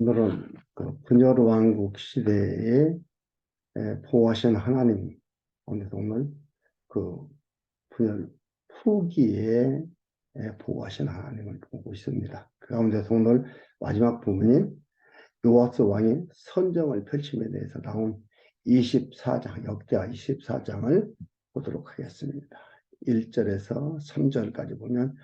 오늘은 그 분열 왕국 시대에 에, 보호하신 하나님 오늘도 오늘 그 분열 후기에 에, 보호하신 하나님을 보고 있습니다. 그 가운데서 오늘 마지막 부분이 요아스 왕이 선정을 펼침에 대해서 나온 24장 역대하 24장을 보도록 하겠습니다. 1절에서 3절까지 보면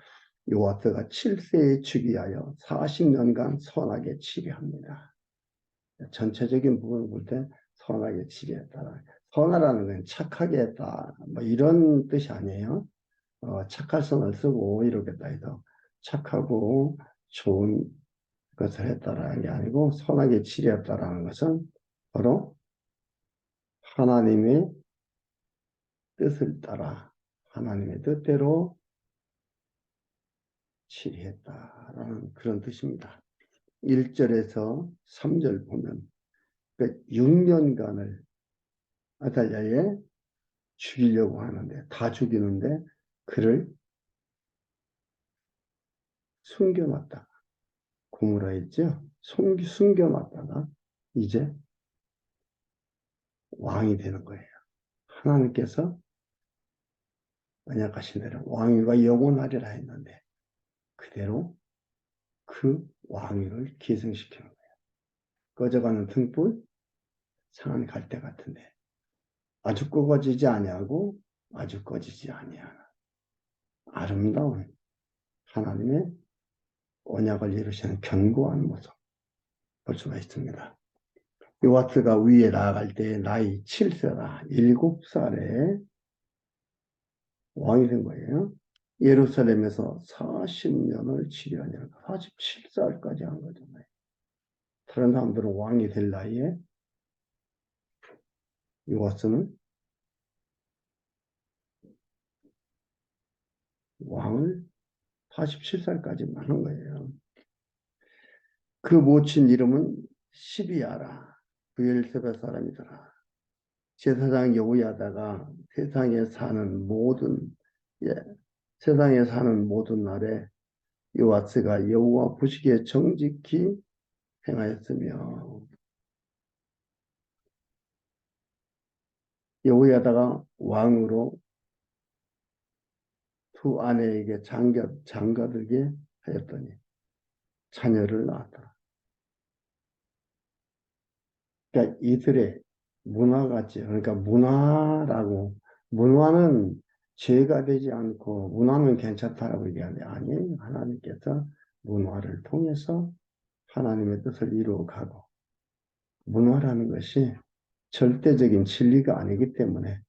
요아스가 7세에 즉위하여 40년간 선하게 치리합니다. 전체적인 부분을 볼 때 선하게 치리했다. 선하라는 건 착하게 했다. 뭐 이런 뜻이 아니에요. 어, 착할 선을 쓰고 이러겠다 해서 착하고 좋은 것을 했다라는 게 아니고 선하게 치리했다라는 것은 바로 하나님의 뜻을 따라 하나님의 뜻대로 치리했다라는 그런 뜻입니다. 1절에서 3절 보면 그 6년간을 아달랴에 죽이려고 하는데 다 죽이는데 그를 숨겨놨다가 고무라 했죠. 숨겨놨다가 이제 왕이 되는 거예요. 하나님께서 언약하신 대로 왕위가 영원하리라 했는데 그대로 그 왕위를 기승시키는 거예요. 꺼져가는 등불, 상한 갈대 같은데 아주 꺼지지 아니하고 아주 꺼지지 아니하는 아름다운 하나님의 언약을 이루시는 견고한 모습 볼 수가 있습니다. 요아스가 위에 나아갈 때 나이 7세라 7살에 왕이 된 거예요. 예루살렘에서 40년을 치료하냐 47살까지 한 거잖아요. 다른 사람들은 왕이 될 나이에 요아스는 왕을 47살까지 만 한 거예요. 그 모친 이름은 시비아라. 부엘세바 사람이더라. 제사장 여우야다가 세상에 사는 모든 예, 세상에 사는 모든 날에 요아스가 여호와 보시기에 정직히 행하였으며 여호야다가 왕으로 두 아내에게 장가, 장가들게 하였더니 자녀를 낳았다. 그러니까 이들의 문화같이 그러니까 문화라고 문화는 죄가 되지 않고 문화는 괜찮다라고 얘기하는데 아니에요. 하나님께서 문화를 통해서 하나님의 뜻을 이루어가고 문화라는 것이 절대적인 진리가 아니기 때문에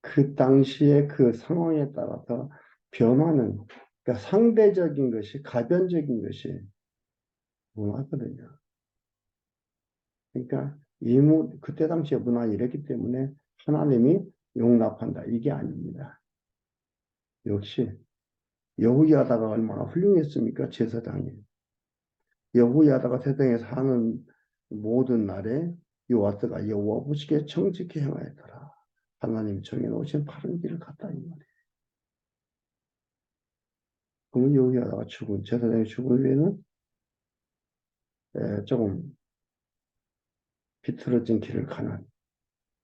그 당시의 그 상황에 따라서 변화는 그러니까 상대적인 것이 가변적인 것이 문화거든요. 그러니까 이무 그때 당시의 문화 이랬기 때문에 하나님이 용납한다 이게 아닙니다. 역시 여호야다가 얼마나 훌륭했습니까 제사장이 여호야다가 세상에 사는 모든 날에 요아스가 여호와 보시기에 정직히 행하였더라. 하나님 정해 놓으신 바른 길을 갔다 이 말이에요. 그러면 여호야다가 죽은 제사장이 죽은 후에는 에, 조금 비틀어진 길을 가는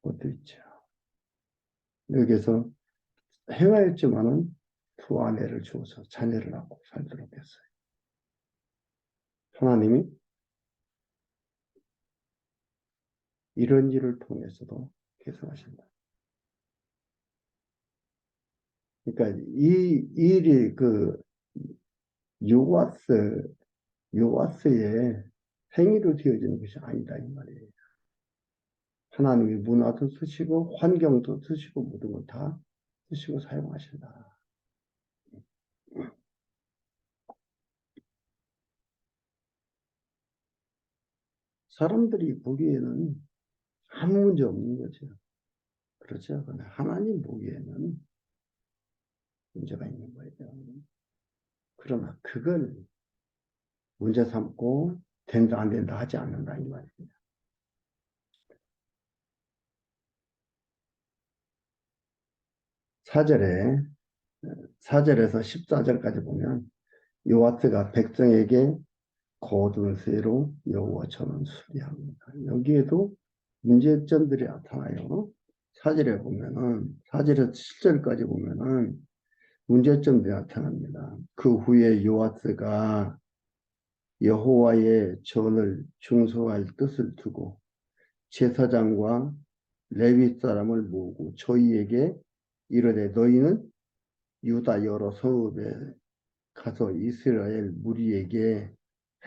것도 있죠. 여기서 행하였지만은 두 아내를 주어서 자녀를 낳고 살도록 했어요. 하나님이 이런 일을 통해서도 계속하신다. 그러니까 이 일이 그 요아스 요아스의 행위로 되어지는 것이 아니다 이 말이에요. 하나님이 문화도 쓰시고 환경도 쓰시고 모든 걸다 쓰시고 사용하신다. 사람들이 보기에는 아무 문제 없는 거죠. 그렇죠. 그러나 하나님 보기에는 문제가 있는 거예요. 그러나 그걸 문제 삼고 된다 안 된다 하지 않는다 이 말입니다. 사절에 4절에서 14절까지 보면 요아스가 백성에게 거둔 쇠로 여호와 전은 수리합니다. 여기에도 문제점들이 나타나요. 사절에 보면은 사절에서 7절까지 보면은 문제점들이 나타납니다. 그 후에 요아스가 여호와의 전을 중소할 뜻을 두고 제사장과 레위 사람을 모으고 저희에게 이르되 너희는 유다 여러 성읍에 가서 이스라엘 무리에게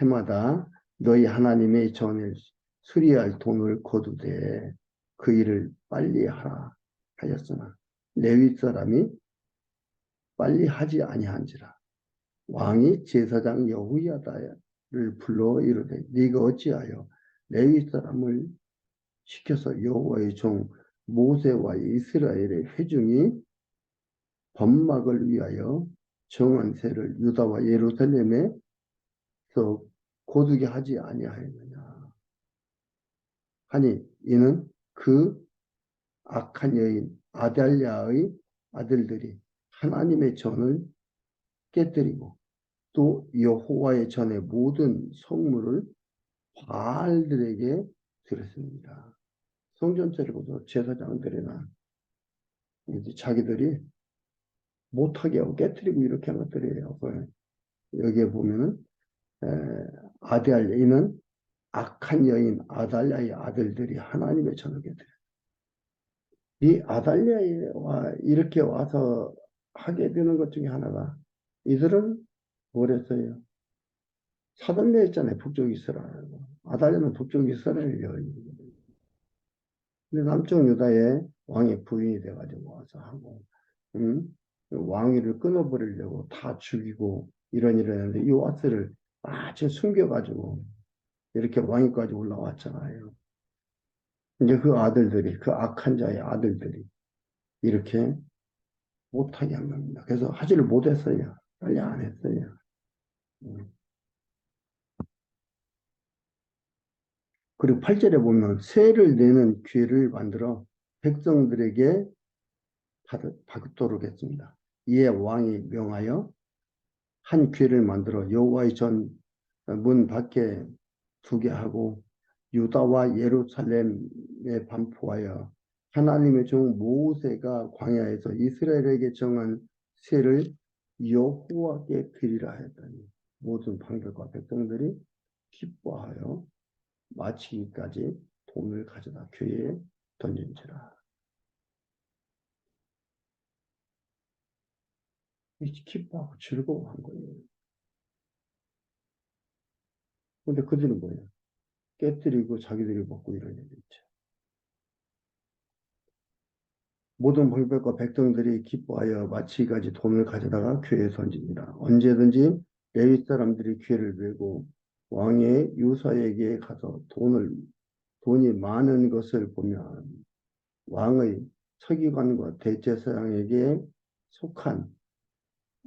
해마다 너희 하나님의 전을 수리할 돈을 거두되 그 일을 빨리 하라 하였으나 레위 사람이 빨리 하지 아니한지라. 왕이 제사장 여후야다를 불러 이르되 네가 어찌하여 레위 사람을 시켜서 여호와의 종 모세와 이스라엘의 회중이 범막을 위하여 정한 세를 유다와 예루살렘에서 고두게 하지 아니하였느냐 하니 이는 그 악한 여인 아달랴의 아들들이 하나님의 전을 깨뜨리고 또 여호와의 전의 모든 성물을 바알들에게 드렸습니다. 성전체를 보도 제사장들이나 자기들이 못하게 하고 깨뜨리고 이렇게 한 것들이에요. 여기에 보면은 아달랴는 악한 여인 아달랴의 아들들이 하나님의 전을 깨뜨려. 이 아달랴와 이렇게 와서 하게 되는 것 중에 하나가 이들은 뭘 했어요? 사돈네 했잖아요. 북쪽 이스라엘. 아달랴는 북쪽 이스라엘 여인이거든요. 근데 남쪽 유다의 왕의 부인이 돼가지고 와서 하고, 음? 왕위를 끊어버리려고 다 죽이고 이런 일을 했는데 요아스를 아주 숨겨가지고 이렇게 왕위까지 올라왔잖아요. 이제 그 아들들이, 그 악한 자의 아들들이 이렇게 못하게 한 겁니다. 그래서 하지를 못했어요. 빨리 안 했어요. 음. 그리고 8절에 보면 세를 내는 기회를 만들어 백성들에게 받도록 했습니다. 이에 왕이 명하여 한 기회를 만들어 여호와의 전 문 밖에 두게 하고 유다와 예루살렘에 반포하여 하나님의 종 모세가 광야에서 이스라엘에게 정한 세를 여호와께 드리라 했더니 모든 방들과 백성들이 기뻐하여 마치기까지 돈을 가져다 교회에 던진지라. 기뻐하고 즐거워한 거예요. 근데 그들은 뭐예요? 깨뜨리고 자기들이 먹고 이런 일이 있죠. 모든 벌백과 백성들이 기뻐하여 마치기까지 돈을 가져다가 교회에 던집니다. 언제든지 레위 사람들이 기회를 베고 왕의 유사에게 가서 돈을 돈이 많은 것을 보면 왕의 서기관과 대제사장에게 속한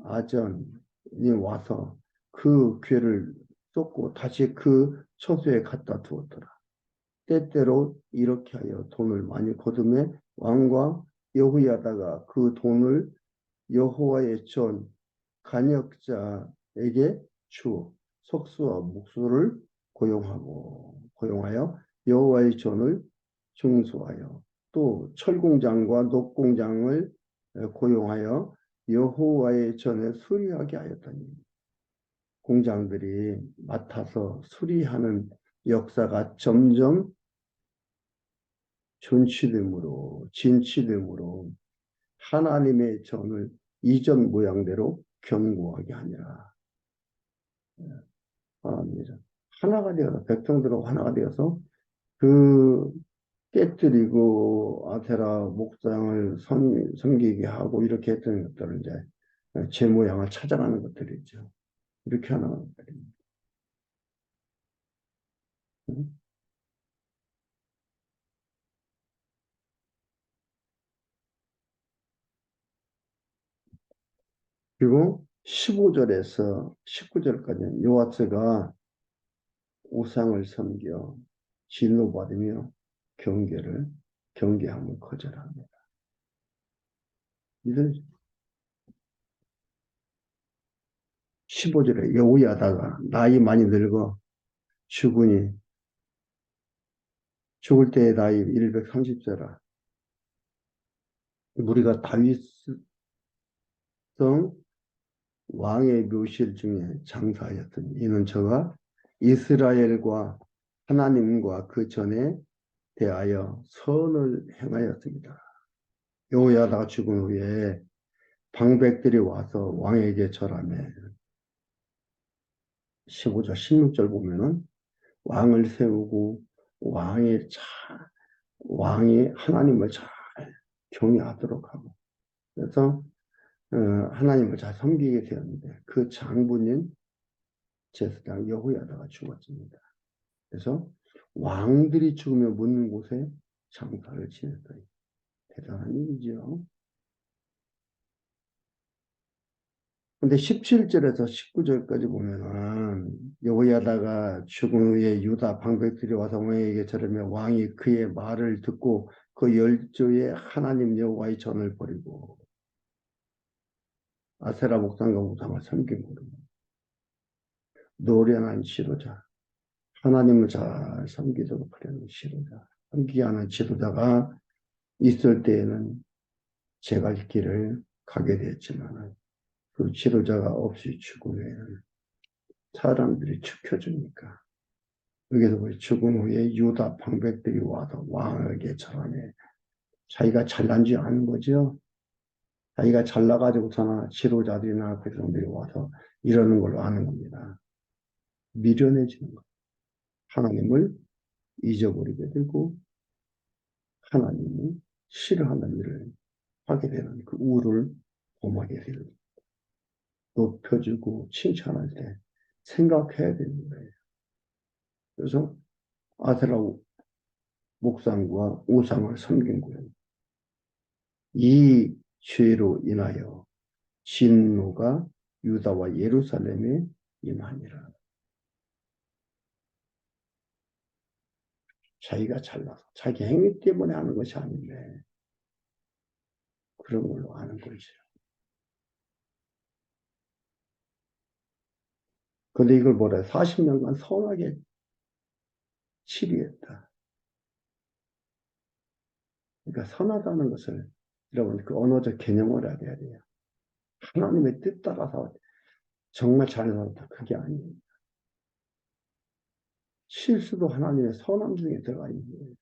아전이 와서 그 괴를 쏟고 다시 그 처소에 갖다 두었더라. 때때로 이렇게 하여 돈을 많이 거둠에 왕과 여호야다가 그 돈을 여호와의 전 간역자에게 주어 속수와 목수를 고용하고 고용하여 여호와의 전을 중수하여 또 철공장과 녹공장을 고용하여 여호와의 전에 수리하게 하였더니 공장들이 맡아서 수리하는 역사가 점점 존치됨으로 진치됨으로 하나님의 전을 이전 모양대로 견고하게 하니라. 전. 하나가 되어서 백성들하고 하나가 되어서 그 깨뜨리고 아테라 목장을 섬, 섬기게 하고 이렇게 했던 것들을 이제 제 모양을 찾아가는 것들이죠. 이렇게 하는 것들입니다. 그리고 15절에서 19절까지 요아스가 우상을 섬겨 진노받으며 경계를 경계함을 거절합니다. 이들 15절에 여우야다가 나이 많이 늙어 주군이 죽을 때의 나이 130세라. 우리가 다윗성 왕의 묘실 중에 장사하였더니 이는 저가 이스라엘과 하나님과 그 전에 대하여 선을 행하였습니다. 여호야다가 죽은 후에 방백들이 와서 왕에게 절하며 15절, 16절 보면은 왕을 세우고 왕의 잘, 왕이 하나님을 잘 경외하도록 하고 그래서 어, 하나님을 잘 섬기게 되었는데 그 장군인 제사장 여호야다가 죽었습니다. 그래서 왕들이 죽으며 묻는 곳에 장사를 지냈다. 대단한 일이죠. 근데 17절에서 19절까지 보면은 여호야다가 죽은 후에 유다 방백들이 와서 왕에게 절하며 왕이 그의 말을 듣고 그 열조의 하나님 여호와의 전을 버리고 아세라 목상과 우상을 섬김으로 노련한 지도자 하나님을 잘 섬기도록 하려는 지도자 섬기게 하는 지도자가 있을 때에는 제갈 길을 가게 됐지만 그 지도자가 없이 죽으면 사람들이 지켜주니까 여기서 우리 죽은 후에 유다 방백들이 와서 왕에게 절하네 자기가 잘난 지 아는 거죠. 자기가 잘나가지고서나 지도자들이나 그 사람들이 와서 이러는 걸로 아는 겁니다. 미련해지는 것. 하나님을 잊어버리게 되고 하나님이 싫어하는 일을 하게 되는 그 우를 범하게 되는 높여주고 칭찬할 때 생각해야 되는 거예요. 그래서 아세라 목상과 우상을 섬긴 거예요. 이 죄로 인하여 진노가 유다와 예루살렘에 임하니라. 자기가 잘나서 자기 행위 때문에 하는 것이 아닌데 그런 걸로 아는 거죠. 근데 이걸 뭐래? 40년간 선하게 치리했다. 그러니까 선하다는 것을 여러분 그 언어적 개념을 알아야 돼요. 하나님의 뜻 따라서 정말 잘 살았다. 그게 아니에요. 실수도 하나님의 선함 중에 들어가 있는 거예요.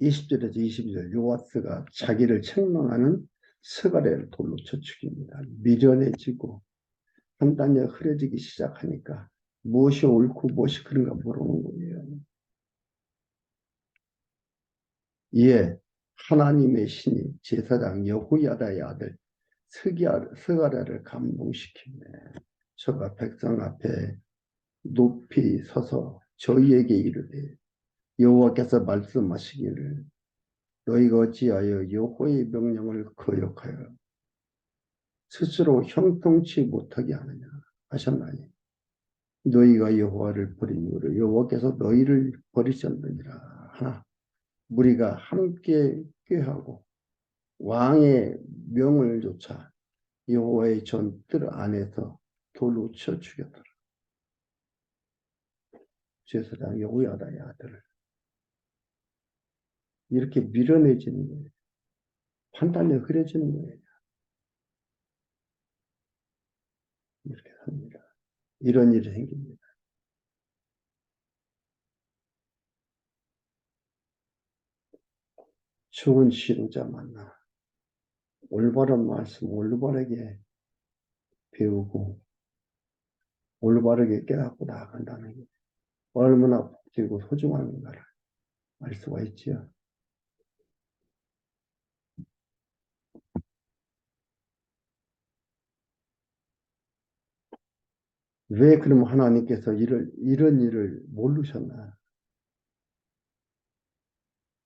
(20절에서 22절) 요아스가 자기를 책망하는 스가랴를 돌로 쳐 죽입니다. 미련해지고 판단이 흐려지기 시작하니까 무엇이 옳고 무엇이 그런가 모르는 거예요. 이에 하나님의 신이 제사장 여호야다의 아들 스가랴를 감동시키네. 저가 백성 앞에 높이 서서 저희에게 이르되 여호와께서 말씀하시기를 너희가 어찌하여 여호의 명령을 거역하여 스스로 형통치 못하게 하느냐 하셨나니 너희가 여호와를 버린 이후로 여호와께서 너희를 버리셨느니라 하나 우리가 함께 꾀하고 왕의 명을 조차 여호와의 전 뜰 안에서 돌로 쳐 죽였더라. 제사장 여호야다의 아들을 이렇게 밀어내지는 거예요. 판단이 흐려지는 거예요. 이렇게 합니다. 이런 일이 생깁니다. 좋은 지도자 만나 올바른 말씀 올바르게 배우고 올바르게 깨닫고 나아간다는 게 얼마나 복되고 소중한가를 알 수가 있지요. 왜 그럼 하나님께서 이를, 이런 일을 모르셨나?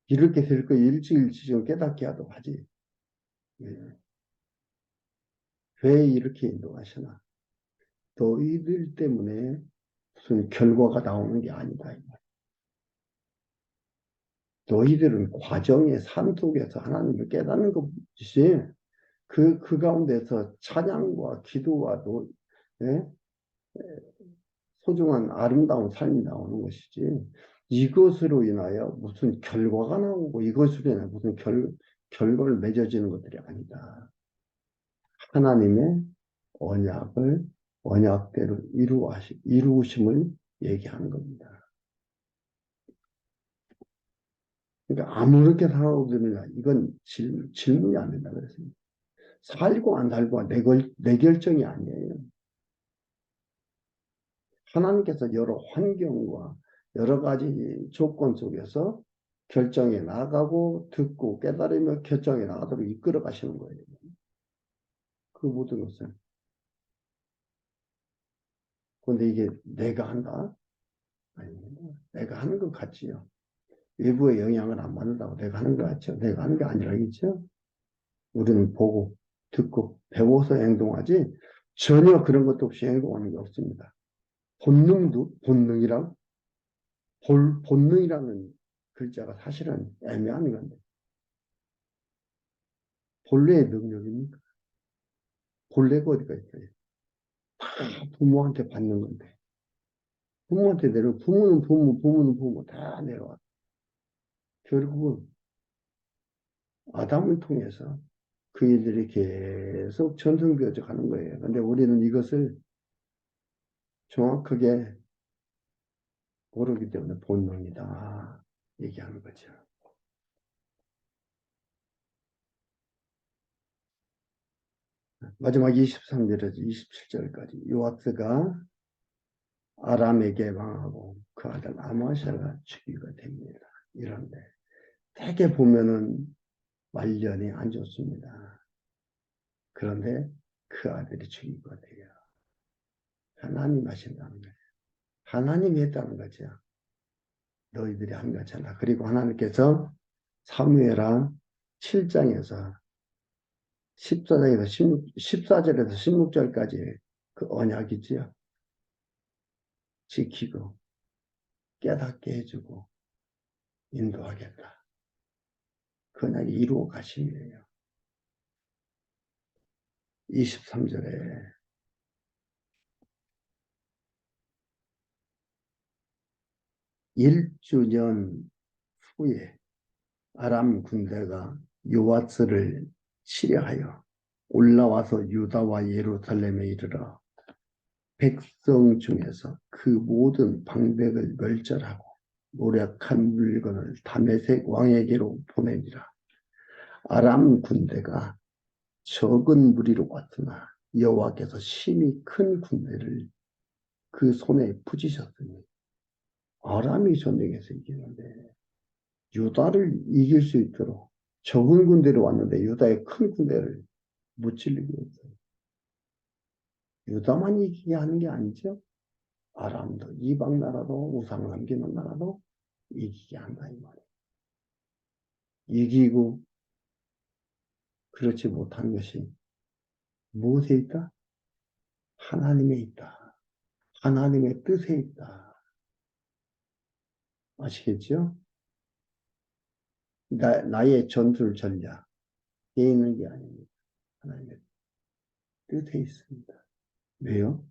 이렇게 될 거 일찍일찍 좀 깨닫게 하도록 하지. 왜? 왜 이렇게 인도하시나? 너희들 때문에 무슨 결과가 나오는 게 아니다. 너희들은 과정의 삶 속에서 하나님을 깨닫는 것이지 그, 그 가운데서 찬양과 기도와 도, 예? 소중한 아름다운 삶이 나오는 것이지 이것으로 인하여 무슨 결과가 나오고 이것으로 인하여 무슨 결, 결과를 맺어지는 것들이 아니다. 하나님의 언약을 언약대로 이루하시, 이루심을 얘기하는 겁니다. 그러니까 아무렇게 살아도 되느냐 이건 질, 질문이 안 된다 그랬습니다. 살고 안 살고 내, 걸, 내 결정이 아니에요. 하나님께서 여러 환경과 여러 가지 조건 속에서 결정해 나가고 듣고 깨달으며 결정해 나가도록 이끌어 가시는 거예요. 그 모든 것을. 그런데 이게 내가 한다? 아닙니다. 내가 하는 것 같지요. 외부의 영향을 안 받는다고 내가 하는 것 같죠. 내가 하는 게 아니라겠죠. 우리는 보고 듣고 배워서 행동하지 전혀 그런 것도 없이 행동하는 게 없습니다. 본능도 본능이랑 볼, 본능이라는 글자가 사실은 애매한 건데 본래의 능력입니까? 본래가 어디가 있어요? 다 부모한테 받는 건데 부모한테 내려 부모는 부모 부모는 부모 다 내려와 결국은 아담을 통해서 그 일들이 계속 전승되어져 가는 거예요. 근데 우리는 이것을 정확하게 모르기 때문에 본능이다. 얘기하는 거죠. 마지막 23절에서 27절까지 요아스가 아람에게 왕하고 그 아들 아마샤가 죽이가 됩니다. 이런데 대개 보면은 말년이 안 좋습니다. 그런데 그 아들이 죽이가 돼요. 하나님 하신다는 거예요. 하나님이 했다는 거죠. 너희들이 한 거잖아. 그리고 하나님께서 사무엘하 7장에서 14장에서 16, 14절에서 16절까지 그 언약이지요. 지키고 깨닫게 해주고 인도하겠다. 그 언약이 이루어 가심이에요. 23절에 1주년 후에 아람 군대가 요아스를 치려하여 올라와서 유다와 예루살렘에 이르러 백성 중에서 그 모든 방백을 멸절하고 노력한 물건을 다메색 왕에게로 보내니라. 아람 군대가 적은 무리로 왔으나 여호와께서 심히 큰 군대를 그 손에 붙이셨으니 아람이 전쟁에서 이기는데 유다를 이길 수 있도록 적은 군대로 왔는데 유다의 큰 군대를 무찔리게 했어요. 유다만 이기게 하는 게 아니죠. 아람도 이방 나라도 우상 남기는 나라도 이기게 한다 이 말이에요. 이기고 그렇지 못한 것이 무엇에 있다? 하나님에 있다. 하나님의 뜻에 있다. 아시겠죠? 나, 나의 전술 전략에 있는 게 아닙니다. 하나님의 뜻에 있습니다. 왜요?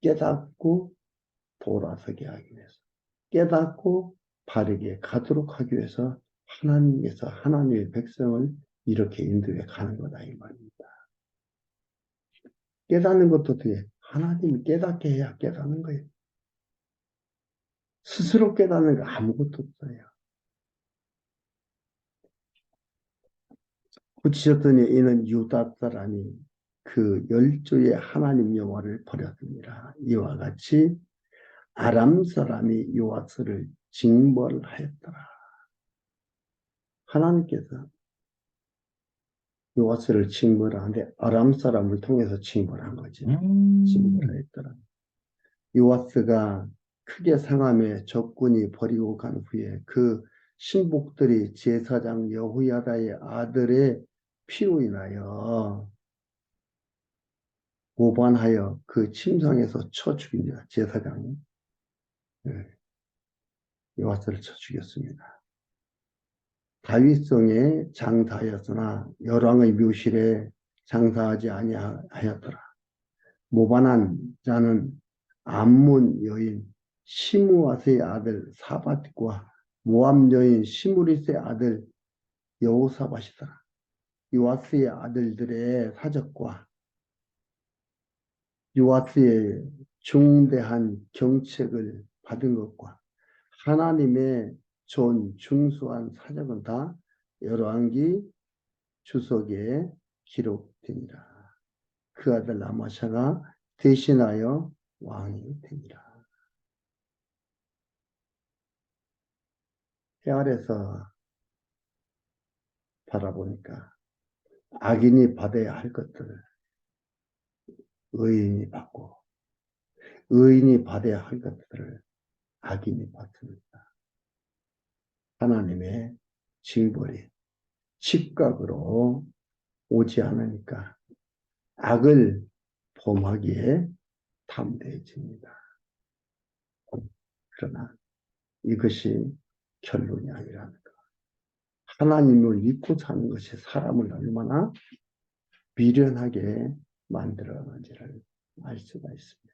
깨닫고 돌아서게 하기 위해서. 깨닫고 바르게 가도록 하기 위해서 하나님께서 하나님의 백성을 이렇게 인도해 가는 거다 이 말입니다. 깨닫는 것도 어떻게 하나님이 깨닫게 해야 깨닫는 거예요. 스스로 깨닫는 거 아무것도 없어요. 붙이셨더니 이는 유다 사람이 그 열조의 하나님 여호와를 버렸습니다. 이와 같이 아람 사람이 요아스를 징벌하였더라. 하나님께서 요아스를 징벌하는데 아람 사람을 통해서 징벌한 거죠. 음. 징벌했더라. 요아스가 크게 상함에 적군이 버리고 간 후에 그 신복들이 제사장 여후야다의 아들의 피로 인하여 고반하여 그 침상에서 쳐 죽입니다. 제사장이. 네. 요하스를 쳐 죽였습니다. 다윗성에 장사하였으나 열왕의 묘실에 장사하지 아니하였더라. 모반한 자는 암몬 여인 시무아스의 아들 사밧과 모함 여인 시무리스의 아들 여호사밧이더라. 요아스의 아들들의 사적과 요아스의 중대한 경책을 받은 것과 하나님의 좋은 중수한 사적은 다 열왕기 주석에 기록되니라. 그 아들 아마샤가 대신하여 왕이 되니라. 해 아래서 바라보니까 악인이 받아야 할 것들을 의인이 받고 의인이 받아야 할 것들을 악인이 받습니다. 하나님의 징벌이 직각으로 오지 않으니까 악을 범하기에 탐대해집니다. 그러나 이것이 결론이 아니라는 것. 하나님을 믿고 사는 것이 사람을 얼마나 미련하게 만들어는지를 알 수가 있습니다.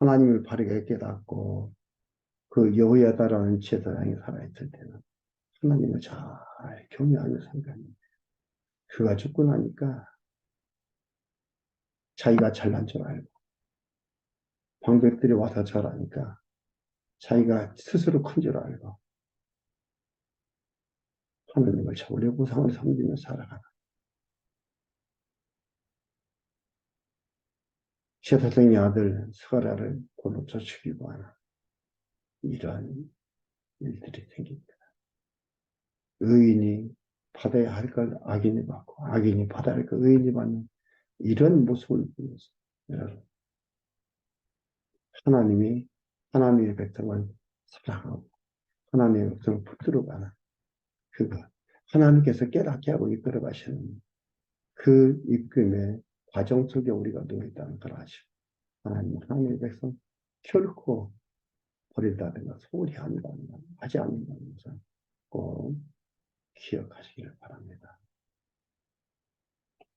하나님을 바르게 깨닫고 그 여호야다라는 제사장이 살아있을 때는 하나님을 잘 경외하며 생각합니다. 그가 죽고 나니까 자기가 잘난 줄 알고 방백들이 와서 절하니까 자기가 스스로 큰 줄 알고 하나님을 저울의 보상을 섬기며 살아가는 제사장의 아들 스가라를 골로 쳐 죽이고 하는 이러한 일들이 생깁니다. 의인이 받아야 할 걸 악인이 받고 악인이 받아야 할 걸 의인이 받는 이런 모습을 보여서 여러분 하나님이 하나님의 백성을 사랑하고 하나님의 백성을 붙들어 가는 그거 하나님께서 깨닫게 하고 이끌어 가시는 그 이끌림의 과정 속에 우리가 놓여 있다는 걸 아시고 하나님 하나님의 백성 결코 버린다든가 소홀히 한다든가 하지 않는다는 것을 꼭 기억하시기를 바랍니다.